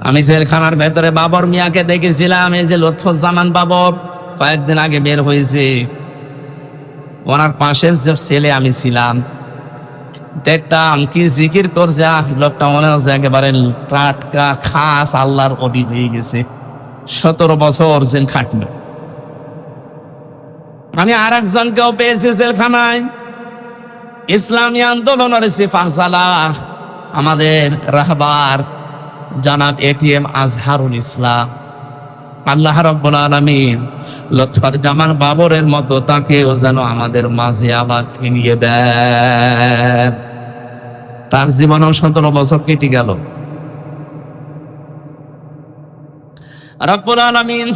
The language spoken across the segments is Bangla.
আমি জেলখানার ভেতরে বাবর মিয়াকে দেখেছিলাম, এই যে লুৎফুজ্জামান বাবর, কয়েকদিন আগে বের হয়েছে। ওনার পাশের যে ছেলে আমি ছিলাম। দেখতাম কি জিকির করছে লোকটা মনে হচ্ছে একেবারে টাটকা, খাস, আল্লাহর অবি হয়ে গেছে। সতেরো বছর জেল খাটলো আমি আর একজনকেও পেয়েছি জেলখানায়। ইসলামী আন্দোলনের সিফাসালা আমাদের রাহবার জানাব এটিএম আজহারুল ইসলাম। আল্লাহ রব্বুল আলামিন লক্ষর জামান বাবরের মতো তাকেও যেন আমাদের মাঝে আবার ফিরিয়ে দেন। তার জীবনেও সতেরো বছর কেটে গেল। রব্বুল আলামিন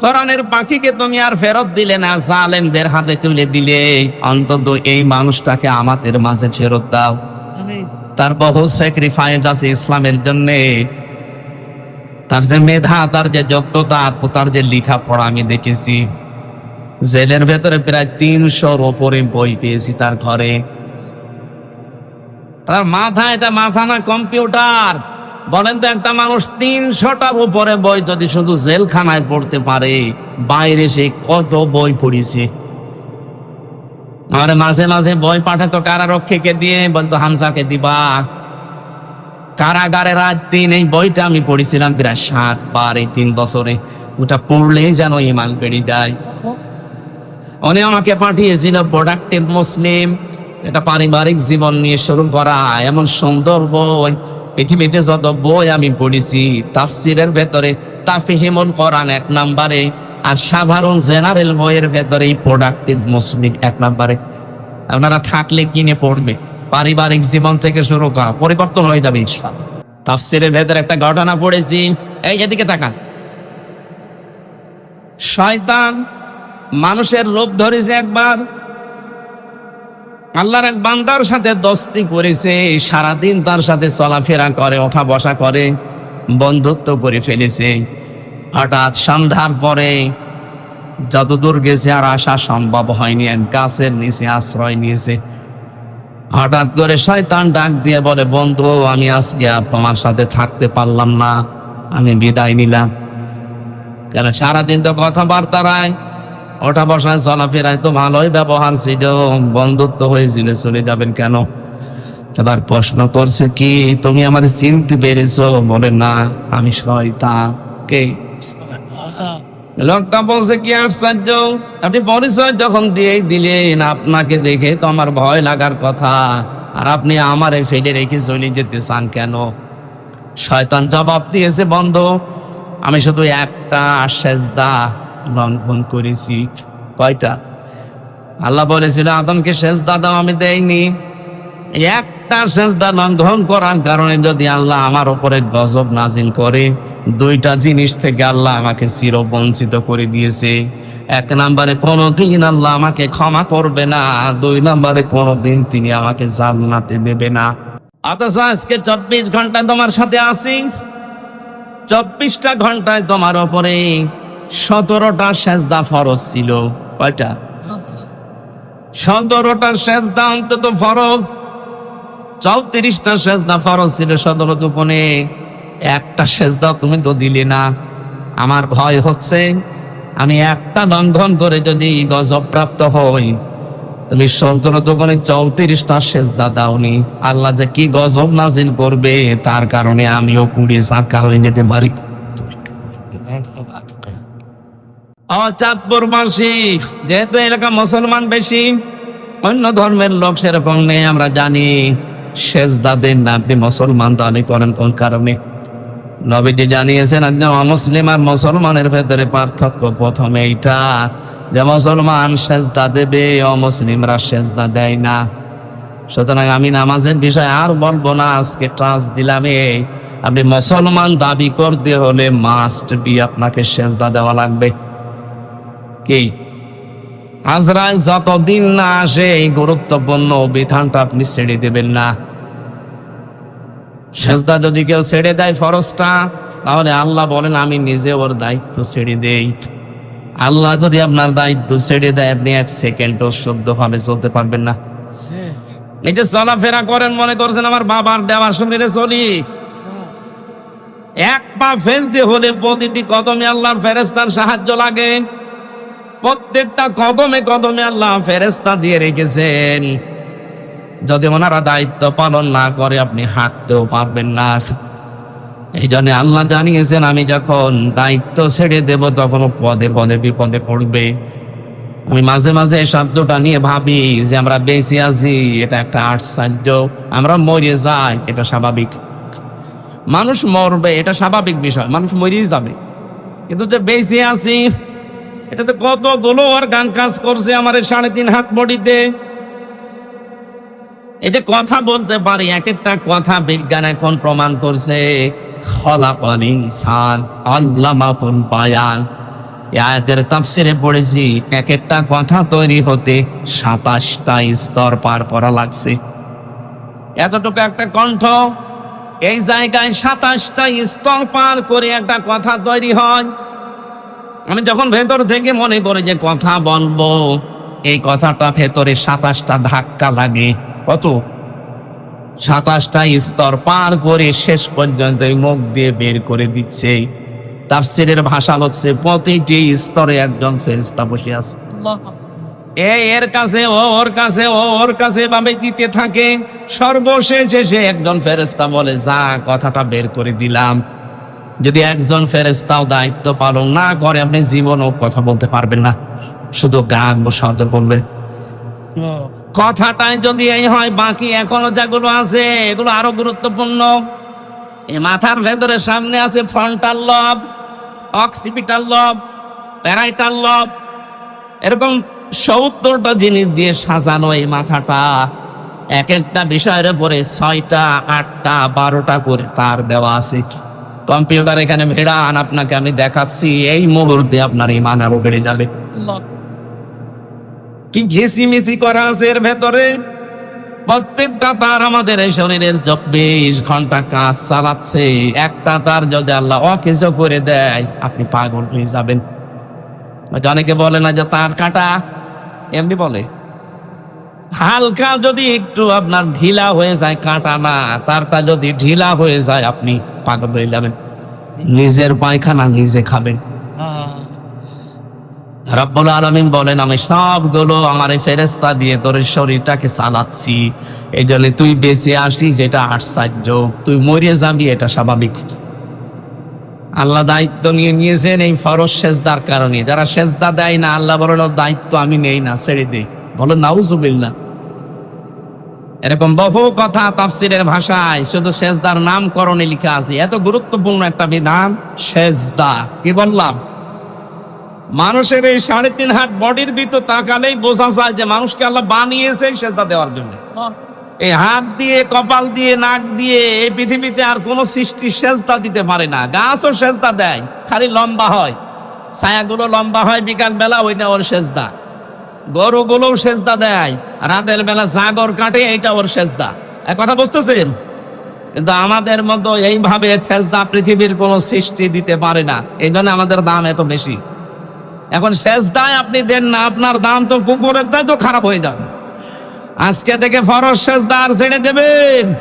কোরআনের পাখিকে তুমি আর ফেরত দিলে না, জালেমদের হাতে তুলে দিলে। অন্তত এই মানুষটাকে আমাদের মাঝে ফেরত দাও। তার বহু স্যাক্রিফাইস আছে ইসলামের জন্য। তার যে মেধা, তার যে যোগ্যতা, তার যে লেখাপড়া আমি দেখেছি। জেলের ভেতরে প্রায় তিনশোর ওপরে বই পেয়েছি তার ঘরে। তার মাথা এটা, মাথা না কম্পিউটার। বলেন তো একটা মানুষ তিনশোটার উপরে বই যদি শুধু জেলখানায় পড়তে পারে, বাইরে সে কত বই পড়েছে? আর মাঝে মাঝে বই পাঠাতো কারারক্ষীকে দিয়ে, বলতো হামসাকে দিবা। কারাগারে রাত দিন এই বইটা আমি পড়েছিলাম প্রায় সাত বার এই তিন বছরে। ওটা পড়লেই যেন ইমান বেড়ে যায়। উনি আমাকে পাঠিয়েছিল, প্রোডাক্টিভ মুসলিম, এটা পারিবারিক জীবন নিয়ে শুরু করা। এমন সুন্দর বই, পৃথিবীতে যত বই আমি পড়েছি, তাফসিরের ভেতরে তাফিহিমুল কোরআন এক নম্বরে আর সাধারণ জেনারেল বইয়ের ভেতরে প্রোডাক্টিভ মুসলিম এক নম্বরে। আপনারা থাকলে কিনে পড়বে। পারিবারিক জীবন থেকে শুরু করা, পরিবর্তন হয়ে যাবে ইনশাআল্লাহ। তাফসিরের ভেতরে একটা ঘটনা পড়েছি। এই এদিকে তাকান। শয়তান মানুষের রূপ ধরেছে একবার। আল্লাহর এক বান্দার সাথে দস্তি করেছে, সারাদিন তার সাথে চলাফেরা করে ওঠা বসা করে, বন্ধুত্ব করে ফেলেছে। হঠাৎ সন্ধ্যার পরে যতদূর গেছে আর আসা সম্ভব হয়নি, এক গাছের নিচে আশ্রয় নিয়েছে। হঠাৎ করে শয়তান ডাক দিয়ে বলে, বন্ধু, আমি আজকে আর তোমার সাথে থাকতে পারলাম না, আমি বিদায় নিলাম। কেন, সারাদিন তো কথাবার্তা রায় ওটা বসায় চলাফেরায় তো ভালোই ব্যবহার ছিল, বন্ধুত্ব হয়েছিল চলে যাবেন কেন? এবার প্রশ্ন করছে কি, তুমি আমার চিনতে পেরেছ? বলে, না, আমি শয়তান কে লোকটা বলছে, কি আশ্চর্য? আপনি পরিচয় যখন দিয়ে দিলেন, আপনাকে দেখে তো আমার ভয় লাগার কথা। আর আপনি আমারে ফেলে রেখে চলে যেতে চান কেন? শয়তান জবাব দিয়েছে, বন্ধ, আমি শুধু একটা সেজদা লঙ্ঘন করেছি। কয়টা? আল্লাহ বলেছিল, আদমকে সেজদা দাও, আমি দেইনি। একটা সেজদা লঙ্ঘন করার কারণে যদি আল্লাহ আমার উপরে গজব নাজিল করে, দুইটা জিনিস থেকে আল্লাহ আমাকে চির বঞ্চিত করে দিয়েছে। এক নম্বরে, কোনোদিন আল্লাহ আমাকে ক্ষমা করবে না। দুই নম্বরে, কোনোদিন তিনি আমাকে জান্নাতে দেবে না। অথচ আজকে চব্বিশ ঘণ্টা তোমার সাথে আসি চব্বিশটা ঘন্টায় তোমার ওপরে সতেরোটা সেজদা ফরজ ছিল। কয়টা? সতেরোটা সেজদা অন্তত ফরজ। চৌত্রিশটা সেজদা ফরজ ছিল সতেরো দুপনে একটা সেজদা তুমি তো দিলে না। আমার ভয় হচ্ছে, আমি একটা লঙ্ঘন করে যদি গজব প্রাপ্ত হই, তুমি সতেরো দোকানে চৌত্রিশটা সেজদা দাওনি। আল্লাহ যে কি গজব নাজিল করবে, তার কারণে আমিও কুড়ি সাকা হয়ে যেতে পারি। ও চাঁদপুরবাসী যেহেতু এলাকা মুসলমান বেশি, অন্য ধর্মের লোক সেরকম নেই, আমরা জানি। সেজদা দেন না আপনি মুসলমান দাবি করেন কোন কারণে? নবীজি জানিয়েছেন একজন অমুসলিম আর মুসলমানের ভেতরে পার্থক্য প্রথমে এইটা যে মুসলমান সেজদা দেবে, অমুসলিমরা সেজদা দেয় না। সুতরাং আমি নামাজের বিষয়ে আর বলব না, আজকে ট্রান্স দিলাম এই আপনি মুসলমান দাবি করতে হলে মাস্ট বি আপনাকে সেজদা দেওয়া লাগবে। কি? আজরাইল যতদিন না আসে, এই গুরুত্বপূর্ণ বিধানটা আপনি ছেড়ে দেবেন না। সেজদা যদি কেউ ছেড়ে দেয় ফরজটা, তাহলে আল্লাহ বলেন, আমি নিজে ওর দায়িত্ব ছেড়ে দেই। আল্লাহ যদি আপনার দায়িত্ব ছেড়ে দেয়, আপনি এক সেকেন্ডও শুদ্ধভাবে চলতে পারবেন না। এই চলাফেরা করেন, মনে করছেন আমার বাবার দেওয়ার শুনলে চলি? এক পা ফেলতে হলে প্রতিটি কদমে আল্লাহর ফেরেস্তার সাহায্য লাগে। প্রত্যেকটা কদমে কদমে আল্লাহ ফেরেস্তা দিয়ে রেখেছেন। যদি ওনারা দায়িত্ব পালন না করে, আপনি হাঁটতেও পারবেন না। এই জন্য আল্লাহ জানিয়েছেন, আমি যখন দায়িত্ব ছেড়ে দেব তখন পদে পদে বিপদে পড়বে। আমি মাঝে মাঝে শব্দটা নিয়ে ভাবি যে আমরা বেঁচে আছি, এটা একটা আশ্চর্য। আমরা মরে যাই, এটা স্বাভাবিক। মানুষ মরবে, এটা স্বাভাবিক বিষয়। মানুষ মরেই যাবে। কিন্তু যে বেঁচে আছি এটাতে কতগুলো আর গান কাজ করছে আমার সাড়ে তিন হাত বডিতে? এটা কথা বলতে পারি, এক একটা কথা বিজ্ঞান এখন প্রমাণ করছে। খলাপান ইনসান আল্লামাকুন বায়ান। আয়াতের তাফসিরে পড়েছি, এক একটা কথা তৈরি হতে সাতাশটা স্তর পার করা লাগছে। এতটুকু একটা কণ্ঠ, এই জায়গায় সাতাশটা স্তর পার করে একটা কথা তৈরি হয়। আমি যখন ভেতর থেকে মনে করি যে কথা বলব, এই কথাটা ভেতরে সাতাশটা ধাক্কা লাগে। কত? সাতাশটা স্তর পার করে শেষ পর্যন্ত মুখ দিয়ে বের করে দিচ্ছে। তার তাফসিরের ভাষা হচ্ছে, প্রতিটি স্তরে একজন ফেরিস্তা বসে আছে। এ, এর কাছে, ও, ওর কাছে, ও, ওর কাছে ভাবে দিতে থাকে। সর্বশেষ এসে একজন ফেরেস্তা বলে, যা, কথাটা বের করে দিলাম। যদি একজন ফেরেস্তাও দায়িত্ব পালন না করে, আপনি জীবনও কথা বলতে পারবেন না। শুধু গান বসাতে বলবে। কথাটাই যদি এই হয়, বাকি এখনও যেগুলো আছে, এগুলো আরও গুরুত্বপূর্ণ। এই মাথার ভেতরে সামনে আছে ফ্রন্টাল লব অক্সিপিটাল লব প্যারাইটাল লব এরকম সত্তরটা জিনিস দিয়ে সাজানো এই মাথাটা। এক একটা বিষয়ের উপরে ছয়টা, আটটা, বারোটা করে তার দেওয়া আছে। কম্পিউটার এখানে ভেড়ান, আপনাকে আমি দেখাচ্ছি, এই মুহূর্তে আপনার এই মানারও বেড়ে যাবে। কি ঘেসি মিসি করা আছে এর ভেতরে? প্রত্যেকটা তার আমাদের এই শরীরের চব্বিশ ঘণ্টা কাজ চালাচ্ছে। একটা তার যদি আল্লাহ অকেজ করে দেয়, আপনি পাগল হয়ে যাবেন। অনেকে বলে না যে তার কাটা, এমনি বলে। হালকা যদি একটু আপনার ঢিলা হয়ে যায় কাটা না তারটা যদি ঢিলা হয়ে যায় আপনি পাগল হয়ে যাবেন। নিজের পায়খানা নিজে খাবেন। রব্বুল আলমিন বলেন আমি সবগুলো আমার এই ফেরেস্তা দিয়ে তোর শরীরটাকে চালাচ্ছি। এই জন্য তুই বেঁচে আসি যেটা আশ্চর্য। তুই মরে যাবি এটা স্বাভাবিক। আল্লাহ দায়িত্ব নিয়ে নিয়েছেন এই ফরজ সেজদার কারণে। যারা সেজদা দেয় না আল্লাহ বলেন দায়িত্ব আমি নেই না ছেড়ে দেই বলো নাউজুবিল্লা এরকম বহু কথা তাফসিরের ভাষায়, শুধু সেজদার নামকরণে লিখা আছে। এত গুরুত্বপূর্ণ একটা বিধান, সেজদা। কি বললাম? মানুষের এই সাড়ে তিন হাত বডির ভিতর তাকালেই বোঝা যায় যে মানুষকে আল্লাহ বানিয়েছে সেজদা দেওয়ার জন্য। এই হাত দিয়ে, কপাল দিয়ে, নাক দিয়ে এই পৃথিবীতে আর কোনো সৃষ্টি সেজদা দিতে পারে না। গাছও সেজদা দেয়, খালি লম্বা হয়। ছায়াগুলো লম্বা হয় বিকাল বেলা ওইটা ওর সেজদা। গরুগুলোও সেজদা দেয়। রাতের বেলা জাগর কাটে এইটা ওর সেজদা। এক কথা বুঝতেছেন? কিন্তু আমাদের মতো এইভাবে সেজদা পৃথিবীর কোনো সৃষ্টি দিতে পারে না। এই জন্য আমাদের দাম এত বেশি। এখন সেজদায় আপনি দেন না, আপনার দাম তো কুকুরের তো খারাপ হয়ে যাবে। আজকে থেকে ফরজ সেজদা আর ছেড়ে দেবেন।